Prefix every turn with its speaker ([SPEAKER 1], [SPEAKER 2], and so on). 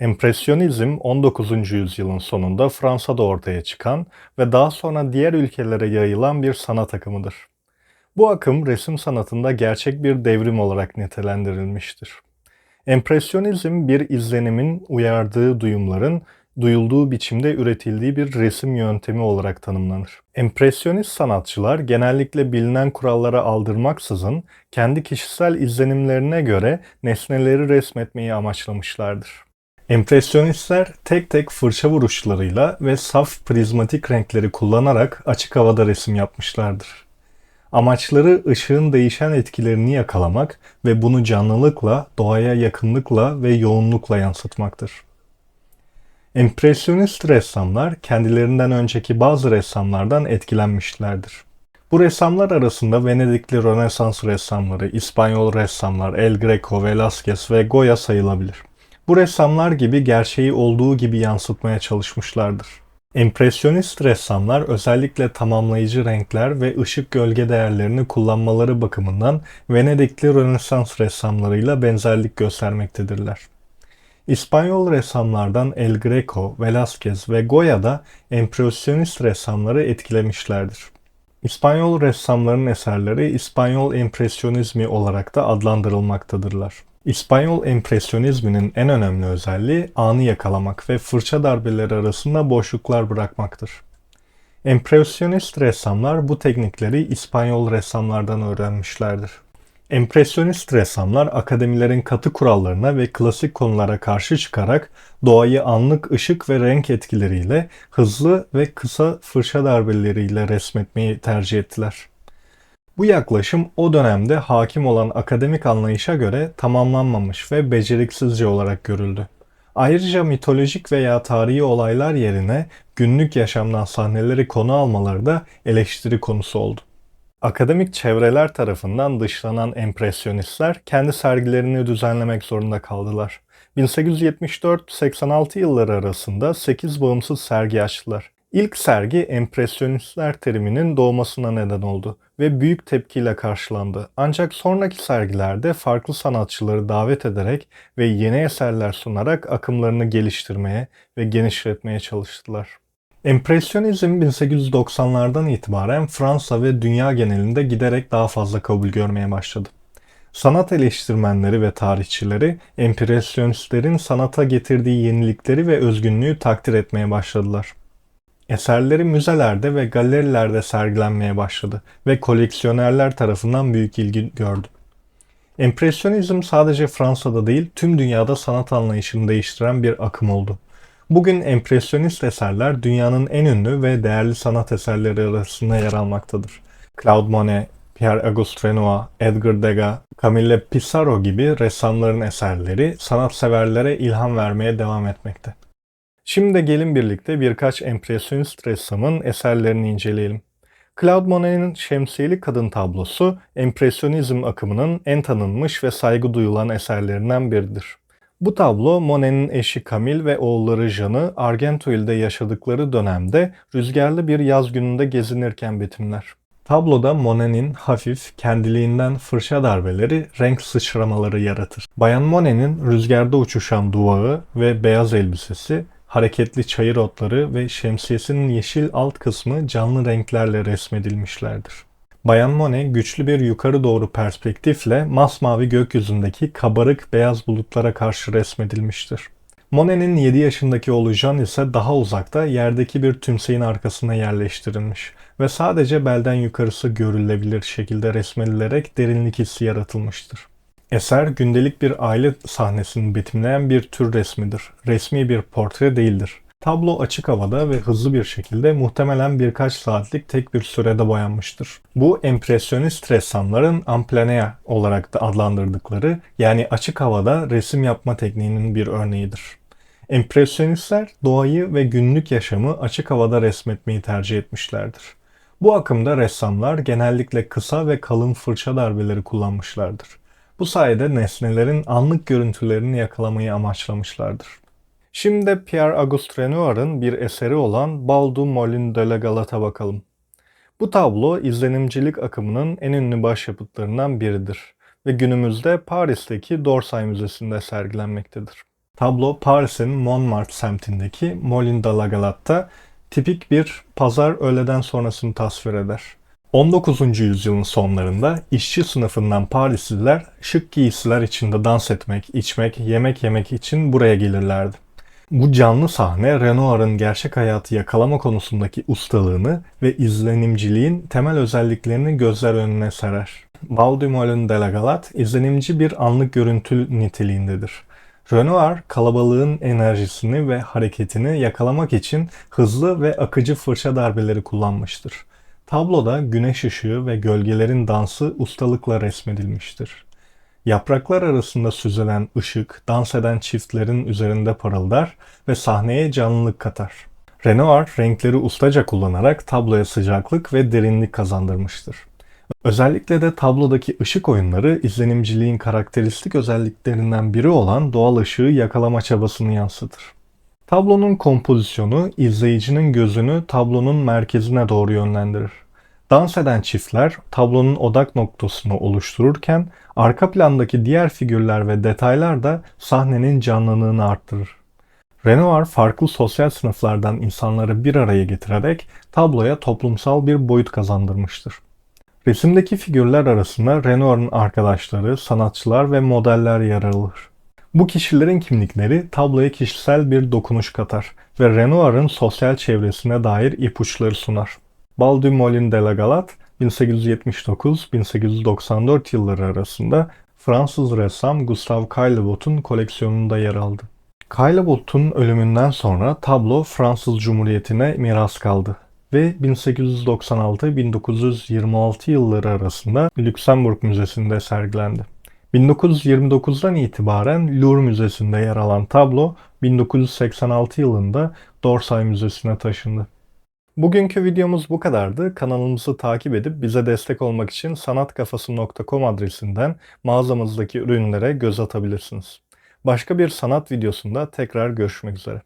[SPEAKER 1] Empresyonizm 19. yüzyılın sonunda Fransa'da ortaya çıkan ve daha sonra diğer ülkelere yayılan bir sanat akımıdır. Bu akım resim sanatında gerçek bir devrim olarak nitelendirilmiştir. Empresyonizm bir izlenimin uyardığı duyumların duyulduğu biçimde üretildiği bir resim yöntemi olarak tanımlanır. Empresyonist sanatçılar genellikle bilinen kurallara aldırmaksızın kendi kişisel izlenimlerine göre nesneleri resmetmeyi amaçlamışlardır. Empresyonistler tek tek fırça vuruşlarıyla ve saf prizmatik renkleri kullanarak açık havada resim yapmışlardır. Amaçları ışığın değişen etkilerini yakalamak ve bunu canlılıkla, doğaya yakınlıkla ve yoğunlukla yansıtmaktır. Empresyonist ressamlar kendilerinden önceki bazı ressamlardan etkilenmişlerdir. Bu ressamlar arasında Venedikli Rönesans ressamları, İspanyol ressamlar El Greco, Velázquez ve Goya sayılabilir. Bu ressamlar gibi gerçeği olduğu gibi yansıtmaya çalışmışlardır. Empresyonist ressamlar özellikle tamamlayıcı renkler ve ışık gölge değerlerini kullanmaları bakımından Venedikli Rönesans ressamlarıyla benzerlik göstermektedirler. İspanyol ressamlardan El Greco, Velázquez ve Goya da empresyonist ressamları etkilemişlerdir. İspanyol ressamların eserleri İspanyol empresyonizmi olarak da adlandırılmaktadırlar. İspanyol empresyonizminin en önemli özelliği anı yakalamak ve fırça darbeleri arasında boşluklar bırakmaktır. Empresyonist ressamlar bu teknikleri İspanyol ressamlardan öğrenmişlerdir. Empresyonist ressamlar akademilerin katı kurallarına ve klasik konulara karşı çıkarak doğayı anlık ışık ve renk etkileriyle hızlı ve kısa fırça darbeleriyle resmetmeyi tercih ettiler. Bu yaklaşım o dönemde hakim olan akademik anlayışa göre tamamlanmamış ve beceriksizce olarak görüldü. Ayrıca mitolojik veya tarihi olaylar yerine günlük yaşamdan sahneleri konu almaları da eleştiri konusu oldu. Akademik çevreler tarafından dışlanan empresyonistler kendi sergilerini düzenlemek zorunda kaldılar. 1874-86 yılları arasında 8 bağımsız sergi açtılar. İlk sergi empresyonistler teriminin doğmasına neden oldu ve büyük tepkiyle karşılandı. Ancak sonraki sergilerde farklı sanatçıları davet ederek ve yeni eserler sunarak akımlarını geliştirmeye ve genişletmeye çalıştılar. Empresyonizm 1890'lardan itibaren Fransa ve dünya genelinde giderek daha fazla kabul görmeye başladı. Sanat eleştirmenleri ve tarihçileri empresyonistlerin sanata getirdiği yenilikleri ve özgünlüğü takdir etmeye başladılar. Eserleri müzelerde ve galerilerde sergilenmeye başladı ve koleksiyonerler tarafından büyük ilgi gördü. Empresyonizm sadece Fransa'da değil tüm dünyada sanat anlayışını değiştiren bir akım oldu. Bugün empresyonist eserler dünyanın en ünlü ve değerli sanat eserleri arasında yer almaktadır. Claude Monet, Pierre-Auguste Renoir, Edgar Degas, Camille Pissarro gibi ressamların eserleri sanatseverlere ilham vermeye devam etmekte. Şimdi gelin birlikte birkaç empresyonist ressamın eserlerini inceleyelim. Claude Monet'in Şemsiyeli Kadın tablosu, empresyonizm akımının en tanınmış ve saygı duyulan eserlerinden biridir. Bu tablo Monet'in eşi Camille ve oğulları Jean'ı Argenteuil'de yaşadıkları dönemde rüzgarlı bir yaz gününde gezinirken betimler. Tabloda Monet'in hafif, kendiliğinden fırça darbeleri, renk sıçramaları yaratır. Bayan Monet'in rüzgarda uçuşan duvağı ve beyaz elbisesi, hareketli çayır otları ve şemsiyesinin yeşil alt kısmı canlı renklerle resmedilmişlerdir. Bayan Monet güçlü bir yukarı doğru perspektifle masmavi gökyüzündeki kabarık beyaz bulutlara karşı resmedilmiştir. Monet'in 7 yaşındaki oğlu Jean ise daha uzakta yerdeki bir tümseyin arkasına yerleştirilmiş ve sadece belden yukarısı görülebilir şekilde resmedilerek derinlik hissi yaratılmıştır. Eser gündelik bir aile sahnesini betimleyen bir tür resmidir. Resmi bir portre değildir. Tablo açık havada ve hızlı bir şekilde muhtemelen birkaç saatlik tek bir sürede boyanmıştır. Bu empresyonist ressamların amplanea olarak da adlandırdıkları yani açık havada resim yapma tekniğinin bir örneğidir. Empresyonistler doğayı ve günlük yaşamı açık havada resmetmeyi tercih etmişlerdir. Bu akımda ressamlar genellikle kısa ve kalın fırça darbeleri kullanmışlardır. Bu sayede nesnelerin anlık görüntülerini yakalamayı amaçlamışlardır. Şimdi de Pierre-Auguste Renoir'ın bir eseri olan Bal du Moulin de la Galat'a bakalım. Bu tablo izlenimcilik akımının en ünlü başyapıtlarından biridir ve günümüzde Paris'teki Dorsay Müzesi'nde sergilenmektedir. Tablo Paris'in Montmartre semtindeki Molin de la Galatte'da tipik bir pazar öğleden sonrasını tasvir eder. 19. yüzyılın sonlarında işçi sınıfından Parisliler şık giysiler içinde dans etmek, içmek, yemek yemek için buraya gelirlerdi. Bu canlı sahne Renoir'ın gerçek hayatı yakalama konusundaki ustalığını ve izlenimciliğin temel özelliklerini gözler önüne serer. Bal du de la Galatte izlenimci bir anlık görüntü niteliğindedir. Renoir kalabalığın enerjisini ve hareketini yakalamak için hızlı ve akıcı fırça darbeleri kullanmıştır. Tabloda güneş ışığı ve gölgelerin dansı ustalıkla resmedilmiştir. Yapraklar arasında süzülen ışık dans eden çiftlerin üzerinde parıldar ve sahneye canlılık katar. Renoir renkleri ustaca kullanarak tabloya sıcaklık ve derinlik kazandırmıştır. Özellikle de tablodaki ışık oyunları izlenimciliğin karakteristik özelliklerinden biri olan doğal ışığı yakalama çabasını yansıtır. Tablonun kompozisyonu izleyicinin gözünü tablonun merkezine doğru yönlendirir. Dans eden çiftler tablonun odak noktasını oluştururken arka plandaki diğer figürler ve detaylar da sahnenin canlılığını arttırır. Renoir farklı sosyal sınıflardan insanları bir araya getirerek tabloya toplumsal bir boyut kazandırmıştır. Resimdeki figürler arasında Renoir'ın arkadaşları, sanatçılar ve modeller yer alır. Bu kişilerin kimlikleri tabloya kişisel bir dokunuş katar ve Renoir'ın sosyal çevresine dair ipuçları sunar. Bal du Moulin de la Galatte 1879-1894 yılları arasında Fransız ressam Gustave Caillebott'un koleksiyonunda yer aldı. Caillebott'un ölümünden sonra tablo Fransız Cumhuriyeti'ne miras kaldı ve 1896-1926 yılları arasında Lüksemburg Müzesi'nde sergilendi. 1929'dan itibaren Louvre Müzesi'nde yer alan tablo 1986 yılında Dorsay Müzesi'ne taşındı. Bugünkü videomuz bu kadardı. Kanalımızı takip edip bize destek olmak için sanatkafası.com adresinden mağazamızdaki ürünlere göz atabilirsiniz. Başka bir sanat videosunda tekrar görüşmek üzere.